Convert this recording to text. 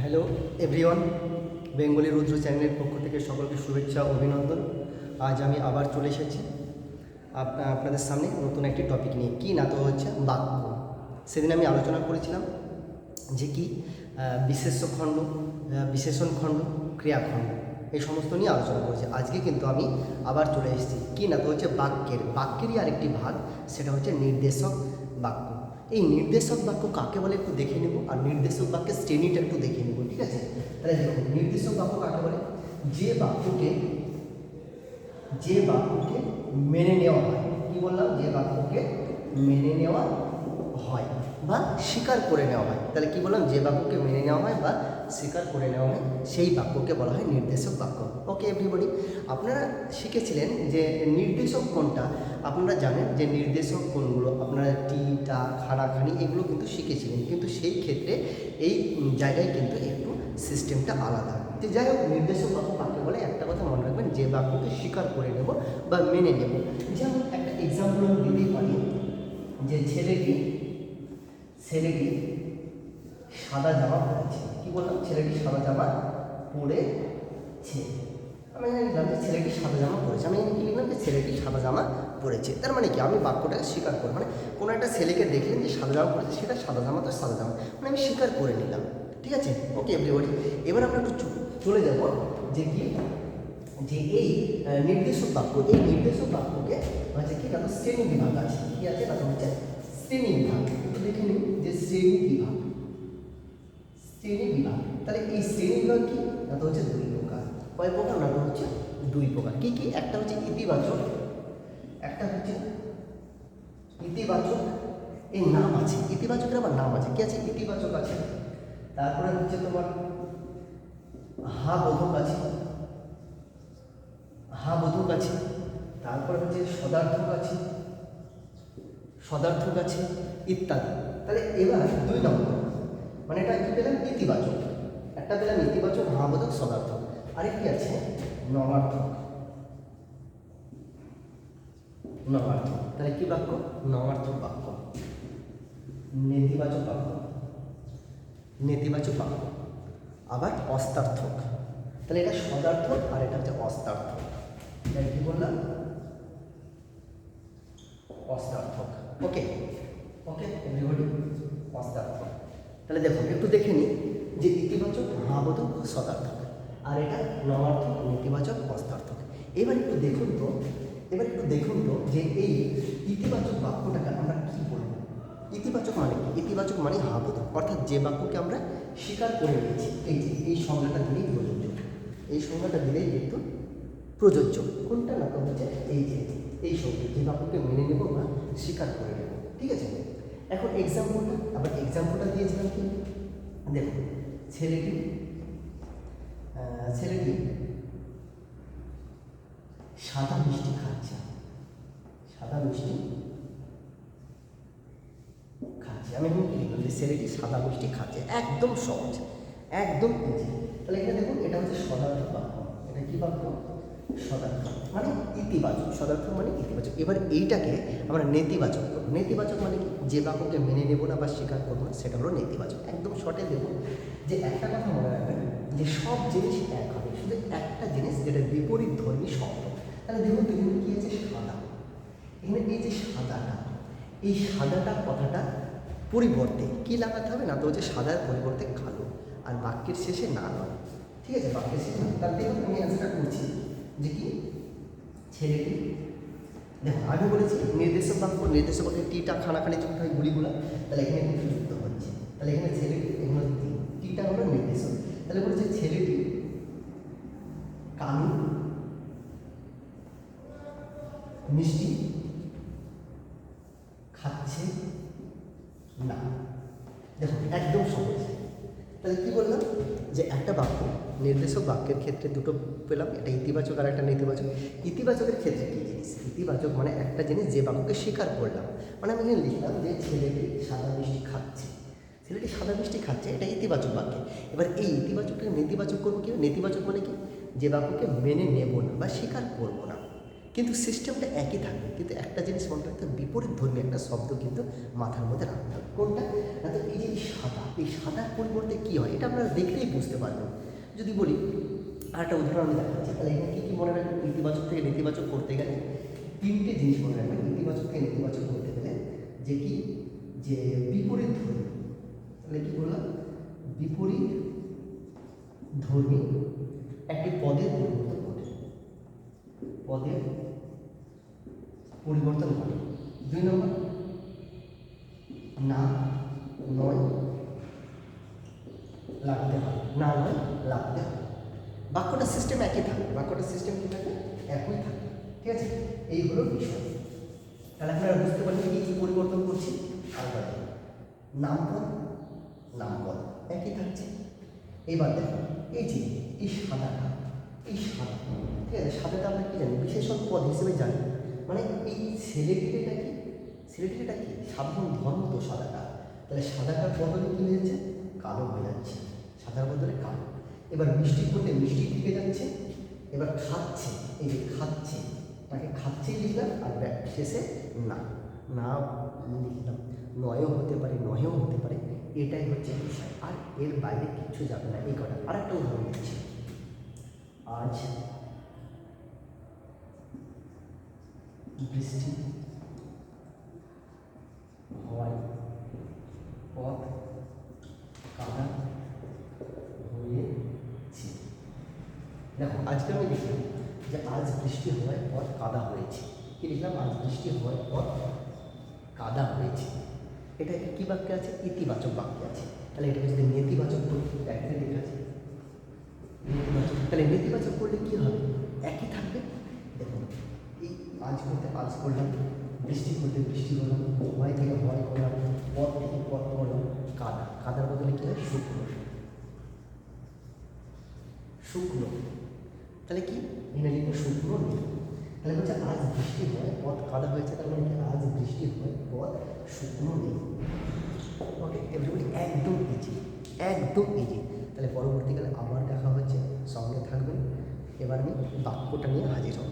Hello everyone, Bengali রুদ্র চ্যানেলের পক্ষ থেকে সকলকে শুভেচ্ছা, অভিনন্দন। আজ আমি আবার চলে এসেছি আপনাদের সামনে নতুন একটি টপিক নিয়ে। কী না তো হচ্ছে বাক্য। সেদিন আমি আলোচনা করেছিলাম যে কি বিশেষ্য খণ্ড বিশেষণ খণ্ড ক্রিয়াখণ্ড এই সমস্ত নিয়ে আলোচনা করেছি। আজকে কিন্তু আমি আবার চলে এসেছি। কী না তো হচ্ছে বাক্যের। বাক্যেরই আরেকটি ভাগ, সেটা হচ্ছে নির্দেশক বাক্য। এই নির্দেশক বাক্য কাকে বলে একটু দেখে নেব, আর নির্দেশক বাক্যের শ্রেণীটা একটু দেখে নেব, ঠিক আছে? তাহলে দেখুন নির্দেশক বাক্য কাকে বলে? যে বাক্যকে যে বাক্যকে মেনে নেওয়া হয়। কি বললাম? যে বাক্যকে মেনে নেওয়া হয় বা স্বীকার করে নেওয়া হয়। তাহলে কি বললাম? যে বাক্যকে মেনে নেওয়া হয় বা স্বীকার করে নেওয়া হয়, সেই বাক্যকে বলা হয় নির্দেশক বাক্য। ওকে এভরিবডি আপনারা শিখেছিলেন যে নির্দেশক কোনটা? আপনারা জানেন যে নির্দেশক কোনগুলো? আপনারা টি, টা, খাড়া, খানি এগুলো কিন্তু শিখেছিলেন। কিন্তু সেই ক্ষেত্রে এই জায়গায় কিন্তু একটু সিস্টেমটা আলাদা। যে যাই হোক, নির্দেশক বাক্য কাকে বলে? একটা কথা মনে রাখবেন, যে বাক্যকে স্বীকার করে নেব বা মেনে নেব। যেমন একটা এক্সাম্পল দিতেই পারি, যে ছেলেটি ছেলেটি সাদা জামা পরেছে। কি বললাম? ছেলেটি সাদা জামা পরেছে আমি লিখলাম যে ছেলেটি সাদা জামা পরেছে। আমি কি লিখলাম যে ছেলেটি সাদা জামা পরেছে। তার মানে কি? আমি বাক্যটাকে স্বীকার করব। মানে কোনো একটা ছেলেকে দেখলেন যে সাদা জামা পরেছে, সেটা সাদা জামা তো সাদা জামা। মানে আমি স্বীকার করে নিলাম। ঠিক আছে? ওকে এভরিবডি এবার আমরা একটু চলে যাব যে কি? যে এই নির্দেশক বাক্য। এই নির্দেশক বাক্যকে হচ্ছে কি? না তো শ্রেণি বিভাগ আছে। কি আছে? না তো হচ্ছে শ্রেণি বিভাগ। দেখে নিন যে শ্রেণি বিভাগ। শ্রেণি বিভাগ তাহলে এই শ্রেণি বিভাগ কি? না তো হচ্ছে দুই প্রকার। কয় প্রকার? না হচ্ছে দুই প্রকার। কি কি? একটা হচ্ছে ইতিবাচক, একটা হচ্ছে ইতিবাচক। এই নাম আছে। ইতিবাচকের আবার নাম আছে। কি আছে? ইতিবাচক আছে। তারপরে হচ্ছে তোমার হা বোধক আছে। হা বোধক আছে। তারপরে হচ্ছে সদার্থক আছে। সদার্থক আছে, ইত্যাদি। তাহলে এবার দুই নম্বর। মানে এটা কি পেলাম? ইতিবাচক। একটা পেলাম ইতিবাচক মহাবোধক সদার্থক। আরেকটি আছে নবার্থক নবার্থক তাহলে কি বাক্য? নবার্থক বাক্য। নেতিবাচক বাক্য। নেতিবাচক বাক্য। আবার অস্তার্থক। তাহলে এটা সদার্থক আর এটা হচ্ছে অস্তার্থক। তাই কি বললাম? অস্তার্থক। ওকে ওকে এভরিবডি অস্তার্থক। তাহলে দেখুন একটু দেখে নিই যে ইতিবাচক মহাবোধক সদার্থক আর এটা নবার্থক নেতিবাচক অস্তার্থক এবার একটু দেখুন তো, এবার একটু দেখুন তো যে এই ইতিবাচক বাক্যটাকে আমরা কি বলব? ইতিবাচক মানে ইতিবাচক মানে হাবোধক, অর্থাৎ যে বাক্যকে আমরা স্বীকার করে নিয়েছি, এই যে, এই সংজ্ঞাটা দিলেই প্রযোজ্য। এই সংজ্ঞাটা দিলেই কিন্তু প্রযোজ্য। কোনটা না হচ্ছে? এই যে, এই সংজ্ঞা, যে বাক্যকে মেনে নেব বা স্বীকার করে নেব। ঠিক আছে? এখন এক্সাম্পলটা আবার এক্সাম্পলটা দেখুন, ছেলেটি ছেলেটি সাদা মিষ্টি খাচ্ছে। সাদা মিষ্টি খাচ্ছে। আমি যে ছেলেটি সাদা মিষ্টি খাচ্ছে। একদম সহজ, একদম ইজি তাহলে এখানে দেখুন, এটা হচ্ছে সদার্থ বাক্য। এটা কি বাক্য? সদার্থ মানে ইতিবাচক, সদার্থ মানে ইতিবাচক। এবার এইটাকে আমরা নেতিবাচক নেতিবাচক মানে কি? যে বাক্যকে মেনে নেব না বা স্বীকার করব না, সেটা হলো নেতিবাচক। একদম শর্টে দেবো যে একটা কথা মনে রাখবেন, যে সব জিনিস এক হবে, শুধু একটা জিনিস যেটা বিপরীত ধর্মী শব্দ। তাহলে দেখুন তুমি কি আছে? সাদা। এখানে এই যে সাদাটা, এই সাদাটা কথাটা পরিবর্তে কি লাগাতে হবে? না তো হচ্ছে সাদার পরিবর্তে কালো। আর বাক্যের শেষে না নয়। ঠিক আছে? বাক্যের শেষে না। তার দেখুন, আমি অ্যান্সারটা করছি। যে কি? ছেলেটি। দেখো আগে বলেছি নির্দেশক বাক্য নির্দেশক বাক্যে টিটা, খানাখানি যুক্ত হয় গুলিগুলো, তাহলে এখানে কিন্তু যুক্ত হচ্ছে। তাহলে এখানে ছেলেটি এগুলো টিটা হলো নির্দেশক। তাহলে বলেছে ছেলেটি কালো, মিষ্টি, খাচ্ছে না। দেখো, একদম সহজ। তাহলে কি বললাম? যে একটা বাক্য নির্দেশক বাক্যের ক্ষেত্রে দুটো পেলাম, এটা ইতিবাচক আর একটা নেতিবাচক। ইতিবাচকের ক্ষেত্রে কী জিনিস? ইতিবাচক মানে একটা জিনিস যে বাক্যকে স্বীকার করলাম। মানে আমি এখানে লিখলাম যে ছেলেটি সাদা মিষ্টি খাচ্ছে। ছেলেটি সাদা মিষ্টি খাচ্ছে, এটা ইতিবাচক বাক্য। এবার এই ইতিবাচককে নেতিবাচক করব কি? নেতিবাচক মানে কি? যে বাক্যকে মেনে নেব না বা স্বীকার করব না। কিন্তু সিস্টেমটা একই থাকবে, কিন্তু একটা জিনিস মনে রাখতে বিপরীত ধর্মী একটা শব্দ কিন্তু মাথার মধ্যে রাখতে হবে। কোনটা? না তো এই যে সাদা, এই সাদার পরিবর্তে কী হয়? এটা আপনারা দেখলেই বুঝতে পারবেন যদি বলি আর একটা উদাহরণ দেখাচ্ছি। তাহলে এখানে কী কী মনে রাখবেন? ইতিবাচক থেকে নেতিবাচক করতে গেলে তিনটে জিনিস মনে রাখবেন। ইতিবাচক থেকে নেতিবাচক করতে গেলে যে কি? যে বিপরীত ধর্মী। তাহলে কী বললাম? বিপরীত ধর্মী একটি পদের পরিবর্তন ঘটে। পদের পরিবর্তন ঘটে। দুই নম্বর। না, নয়, লাগতে হয় না নয় লাগতে হয় বাক্যটা সিস্টেম একই থাকবে। বাক্যটা সিস্টেম কী থাকবে? একই থাকবে। ঠিক আছে? এই হলো বিষয়। তাহলে আপনারা বুঝতে পারবেন কি কী পরিবর্তন করছি? আলাদা নামপদ নামপদ। একই থাকছে। এবার দেখুন, এই যে, এই সাদাটা, এই সাদা। ঠিক আছে? সাদাটা আমরা কী জানি? বিশেষণ পদ হিসেবে জানি। মানে এই ছেলেটিটা কি? ছেলেটিটা কি? সাধারণ ধর্ম তো সাদাটা। তাহলে সাদাটার বদলে কী হয়েছে? কালো হয়ে যাচ্ছে। সাদার বদলে কালো। এবার মিষ্টি করলে মিষ্টি থেকে যাচ্ছে, এবার খাচ্ছে, এই যে খাচ্ছে, তাকে খাচ্ছেই লিখলাম আর ব্যাক শেষে না। না লিখলাম। নয়ও হতে পারে নয়ও হতে পারে, এটাই হচ্ছে বিষয়। আর এর বাইরে কিচ্ছু যাবে না, এই কটা। আর একটা উদাহরণ দিচ্ছি। আজ বৃষ্টি হওয়ায় পথ কাদা হয়েছে দেখো আজকে আমি লিখলাম যে আজ বৃষ্টি হওয়ায় পর কাদা হয়েছে। কি লিখলাম? আজ বৃষ্টি হওয়ায় পর কাদা হয়েছে। এটা কী বাক্য আছে? ইতিবাচক বাক্য আছে। তাহলে এটাকে যদি নেতিবাচক করি একই লেখা আছে। নেতিবাচক তাহলে নেতিবাচক করলে কী হবে? একই থাকবে। দেখুন, এই আজ করতে, আজ করলাম, বৃষ্টি করতে বৃষ্টি করলাম হয় থেকে হয় করলাম পথ থেকে পথ করলাম কাদা কাদার বদলে কী হয় শুকনো শুকনো তাহলে কি? মেলিন শুক্র নেই তাহলে বলছে, আজ বৃষ্টি হয়, পথ কাদা হয়েছে তার মানে আজ বৃষ্টি হয়, পথ শুকনো নেই। ওকে এভরিবডি একদম ইজি একদম ইজি তাহলে পরবর্তীকালে আবার দেখা হচ্ছে, সঙ্গে থাকবেন। এবার আমি বাক্যটা নিয়ে হাজির হব।